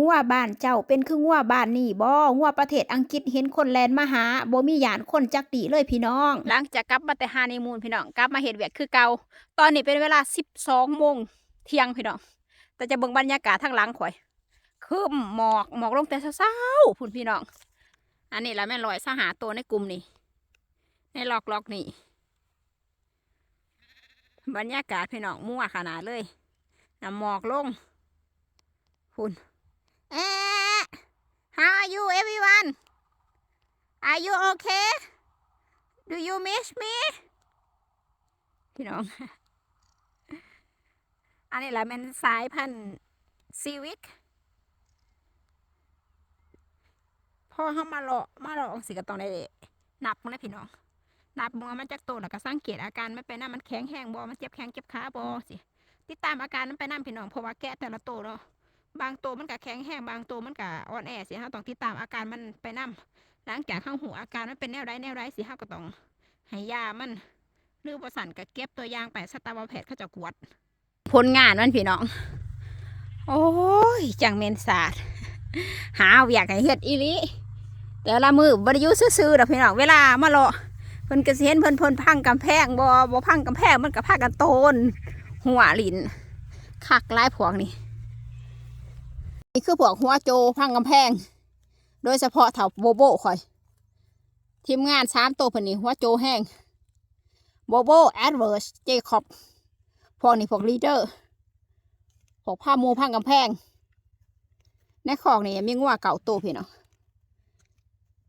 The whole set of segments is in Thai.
งัวบ้านเจ้าเป็นคืองัวบ้านนี่บ่งัวประเทศอังกฤษเห็นคนแลนมาหาบ่มีหยานคนจักดีเลยพี่น้อง หลังจากกลับมาแต่ฮานีมูนพี่น้องกลับมาเฮ็ดเวียกคือเก่าตอนนี้เป็นเวลา12โมงเที่ยงพี่น้อง แต่จะเบิ่งบรรยากาศทางหลังข่อยคือหมอกหมอกลงแต่เช้าๆพุ่นพี่น้อง อันนี้ละแม่ลอยสหาตัวในกลุ่มนี่ในลอกลอกนี่บรรยากาศพี่น้องมั่วขนาดเลยน้ำหมอกลงพุ่น How are you everyone Are you okay Do you miss me พี่น้อง อันนี้แหละมันสายพันธุ์ซีวิกพอเขามาเลาะมาเลาะสิก็ต้องได้นับมึงนะพี่น้อง นับมึงว่ามันจากโตแล้วก็สังเกตอาการมันไปน้ำมันแข็งแห้งบ่มันเจ็บแข้งเจ็บขาบ่สิ ติดตามอาการมันไปน้ำพี่น้องเพราะว่าแกะแต่ละโตเนาะ บางตัวมันก็แข็งแห้งบางตัวมันก็อ่อนแอสิเฮาต้องติดตามอาการมันไปนํหลังจากเข้าหูอาการมันเป็นแนวใดแนวใดสิเฮาก็ต้องให้ยามันหรือบ่สั่นก็เก็บตัวอย่างไปสัตวแพทย์เขาจะกวดผลงานมันพี่น้อง โอ้ยจังเมนศาสตร์หาอยากให้เฮ็ดอีลีแต่ละมือบ่ได้อยู่ซื่อๆดอกพี่น้องเวลามาเลาะเพิ่นก็สิเห็นเพิ่นเพิ่นพังกำแพงบ่บ่พังกำแพงมันก็พากันโตนหัวลินคักหลายพวกนี่ นี่คือพวกหัวโจพังกำแพง โดยเฉพาะเถาโบโบข่อย ทีมงานสามตัวเพิ่นนี่หัวโจแห้งโบโบแอดเวิร์สเจคอบพวกนี้พวกลีเดอร์พวกผ้ามูพังกำแพงในคอกนี่มีงัวเก่าตัวพี่เนาะ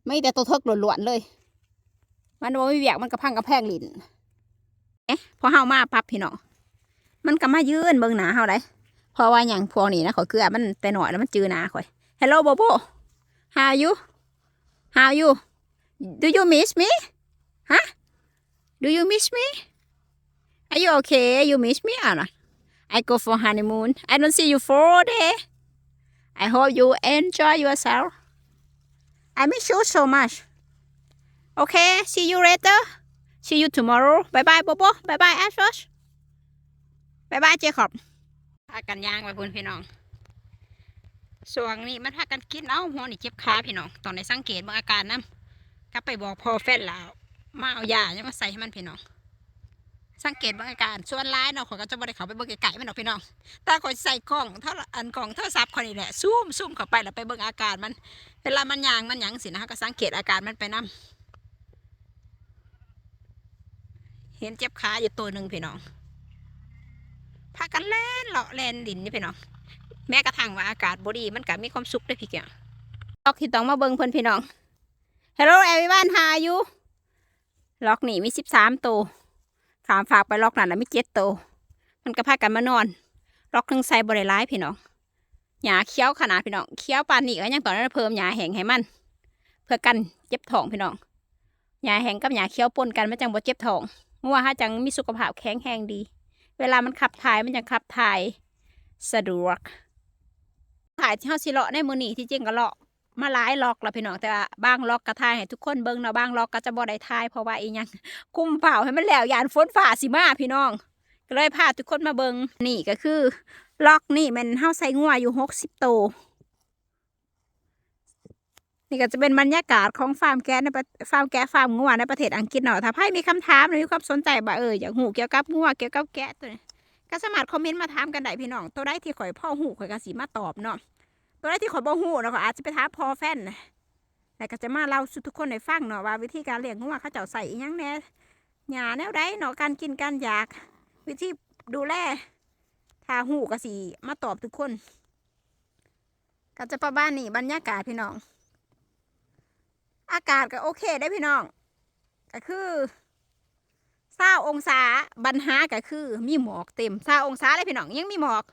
ไม่แต่ตัวเทิกหลวนๆเลย มันบ่มีเวียกมันก็พังกำแพงลิ้นเอ๊ะพอเฮามาปั๊บพี่เนาะมันก็มายืนเบิ่งหนาเฮาได้ เพราะว่าอย่างพวกนี้นะขอยเกลือมันแต่หน่อยแล้วมันจืดนาข่อย Hello Bobo How are you How are you Do you miss me Huh Do you miss me Are you okay You miss me or not I go for honeymoon I don't see you for a day I hope you enjoy yourself I miss you so much Okay see you later See you tomorrow Bye bye Bobo Bye bye Ashos Bye bye Jacob พากันย่างไปพุ่นพี่น้องส่วนนี้มันพากันกินเอ้าหัวนี่เจ็บขาพี่น้องตอนในสังเกตเบางอาการนํกลับไปบอกพอแฟนแล้วมาเอายาเนี่ยมาใส่ให้มันพี่น้อง สังเกตเบางอาการส่วนร้ายเนาะขอยก็จะบ่ได้เขาไปเบิ่งไก่มันหรอกพี่น้องแตาขอยใส่กล้องเท่าอันกล้องโทรศัพท์คนนี้แหละซูมซูมเข้าไปแล้วไปเบิ่งอาการมันเวลามันยางมันหยังสินะคะก็สังเกตอาการมันไปนํเห็นเจ็บขาอยู่ตัวหนึ่งพี่น้อง พากันเล่นเลาะเล่นดินนี่พี่น้อง แม้กระทั่งว่าอากาศบดีมันก็มีความสุขด้วยพี่เกียวล็อกที่ต้องมาเบิ่งเพิ่อนพี่น้อง Hello everyone how are you ล็อกนี่มีสิบสามตัวขามฝากไปล็อกนั่นแล้วมีเจ็ดตัวมันก็พากันมานอน ล็อกหนึ่งใส่บริร้ายพี่น้องหญ้าเคี้ยวขนาดพี่น้องเคี้ยวปานนี้ก็ยังต่อนนั้นเพิ่มหญ้าแห้งให้มัน เพื่อกันเจ็บท้องพี่น้องหญ้าแห้งกับหญ้าเคี้ยวปนกันมันจังบ่เจ็บท้องงัวฮะจังมีสุขภาพแข็งแรงดี เวลามันขับถ่ายมันจะขับถ่ายสะดวก ถ่ายที่เฮาสิเลาะในมือนี้ที่จริงก็เลาะมาหลายล็อกแล้วพี่น้องแต่ว่าบางล็อกกระทายให้ทุกคนเบิ้งเนาะบางล็อกก็จะบ่ได้ทายเพราะว่าอีหยังคุ้มเผาให้มันแล้วยานฝนฝ่าสิมาพี่น้องก็เลยพาทุกคนมาเบิ้งนี่ก็คือล็อกนี่มันเฮาใส่งัวอยู่60ตัว นี่ก็จะเป็นบรรยากาศของฟาร์มแกะในฟาร์มแกะฟาร์มงัวในประเทศอังกฤษเนาะถ้าใครมีคำถามหรือมีความสนใจบ่าเอออยากหูเกี่ยวกับงัวเกี่ยวกับแกะตัวนี้ก็สามารถคอมเมนต์มาถามกันได้พี่น้องตัวได้ที่ข่อยพ่อหูข่อยก็สีมาตอบเนาะตัวได้ที่ข่อยบ่หูเนาะก็อาจจะไปถามพ่อแฟนแต่ก็จะมาเล่าสู่ทุกคนได้ฟังเนาะว่าวิธีการเลี้ยงงัวเขาเจ้าใส่อิหยังแน่หญ้าแนวใดเนาะการกินการอยาก วิธีดูแลถ้าหูก็สีมาตอบทุกคน ก็จะประมาณนี้บรรยากาศพี่น้อง อากาศก็โอเคได้พี่น้อง ก็คือเศร้าองศาบันหาก็คือมีหมอกเต็มเศร้าองศาเลยพี่น้องยังมีหมอก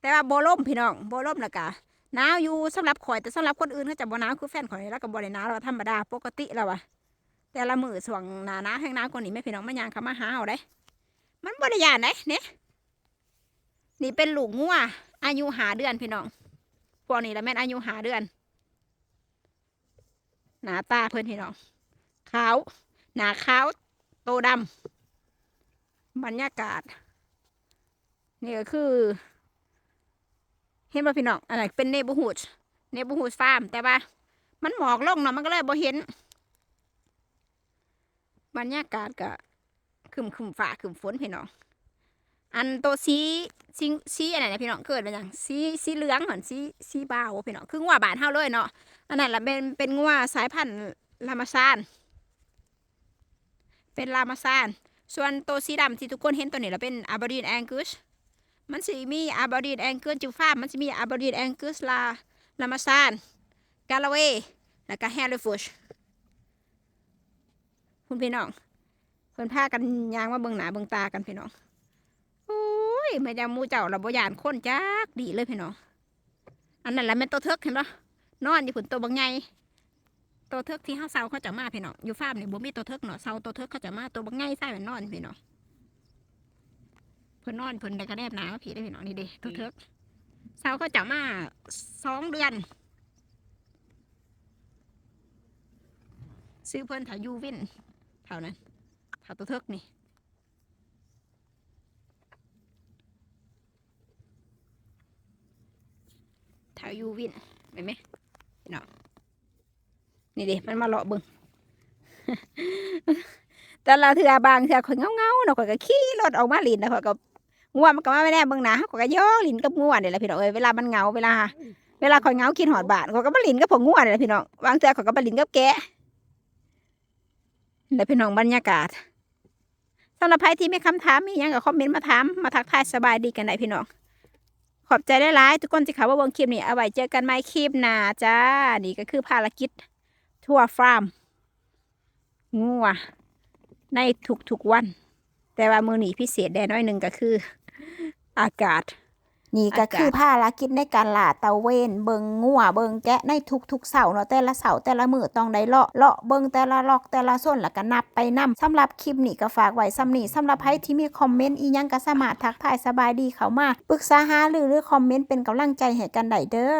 แต่ว่าโบล่มพี่น้องโบล่มแล้วก็หนาวอยู่สำหรับข่อยแต่สำหรับคนอื่นเขาจะบ่หนาวคือแฟนข่อยแล้วก็บ่ได้หนาวเราธรรมดาปกติแล้ววะแต่ละมือส่วงหนาหนาแห้งหนาวกว่านี้แม่พี่น้องมันยางเขามาหาเอาได้ มันบ่ได้ยานได้เนี่ยนี่เป็นลูกงัวอายุหาเดือนพี่น้องพวกนี้แหละแม่นอายุหาเดือน หน้าตาเพื่อนพี่น้องขาว หน้าขาวโตดำบรรยากาศ นี่ก็คือ เห็นป่ะพี่น้องอันนั้นเป็นเนบูฮูดเนบูฮูดฟาร์ม แต่ว่า มันหมอกลงเนาะมันก็เลยบ่เห็น บรรยากาศก็คึมคึมฟ้าคึมฝนพี่น้อง อันตัวสีสีสีอะไรนะพี่น้องเกิดเป็นหยังสีสีเหลืองเหมือนสีสีบาวพี่น้องคืองัวบานเฮาเลยเนาะอันนั้นละเป็นเป็นงัวสายพันธุ์ลามาซาน เป็นลามาซาน ส่วนตัวสีดำที่ทุกคนเห็นตัวนี้ละเป็นอาบารีนแองกุสมันสิมีอาบารีนแองกุสจูฟ้ามันสิมีอาบารีนแองกุสลาลามาซานกาลาเวแล้วก็แฮร์รี่ฟุชคุณพี่น้องเพิ่นพากันยางมาเบิ่งหนาเบิ่งตากันพี่น้อง แม่จามูเจ้าเราบ่ยานคนจักดีเลยพี่น้องอันนั้นแหละแม่นตัวเทิกเห็นปะนอนอยู่ผุนตัวบางไงตัวเทิกที่ห้าเซาเขาจะมาพี่น้องอยู่ฟาร์มนี่ยบ่มีตัวเทิกเนาะเซาตัวเทิกเขาจะมาตัวบางไงใส่เป็นนอนพี่น้องเพิ่นนอนเพิ่นได้กระแนบหนาพี่ได้พี่น้องนี่เด้ตัวเทิกเซาเขาจะมาสองเดือนซื้อเพิ่นแถวยูวินแถวนั้นแถวตัวเทิกนี่ แถวยูวินเห็นไหมเนาะนี่ดิมันมาเลาะเบึงแต่ละเถื่อบางเถื่อข่อยเงาเนาะข่อยก็ขี่รถออกมาลินนะข่อยก็ง่วงมันก็มาไม่แน่เบิ่งหนะข่อยก็ย่อลินกับง่วงนี่แหละพี่น้องเอ้ยเวลามันเงาเวลา เวลาข่อยเงากินหอดบาทข่อยก็มาลินกับผงง่วงนี่แหละพี่น้องบางเถื่อข่อยก็มาลินกับแกะนี่แหละพี่น้องบรรยากาศสำหรับใครที่มีคำถามมียังก็คอมเมนต์มาถามมาทักทายสบายดีกันได้พี่น้อง ขอบใจได้หลายทุกคนที่เขาว่าเบิ่งคลิปนี้เอาไว้เจอกันใหม่คลิปหน้าจ้า นี่ก็คือภารกิจทั่วฟาร์มงัวในทุกๆวัน แต่ว่ามือหนีพิเศษแดน้อยหนึ่งก็คือ อากาศ นี่ก็คือภารกิจในการล่าเตาเวนเบิงงัวเบิงแกะในทุกๆเสาร์เนาะแต่ละเสาร์แต่ละมือต้องได้เลาะเลาะเบิงแต่ละลอกแต่ละส้นแล้วก็นับไปนํสำหรับคลิปนี้ก็ฝากไว้ซ้ำนี้สำหรับใครที่มีคอมเมนต์อีหยังก็สามารถทักทายสบายดีเขามาปรึกษาหารือหรือคอมเมนต์เป็นกำลังใจให้กันได้เด้อ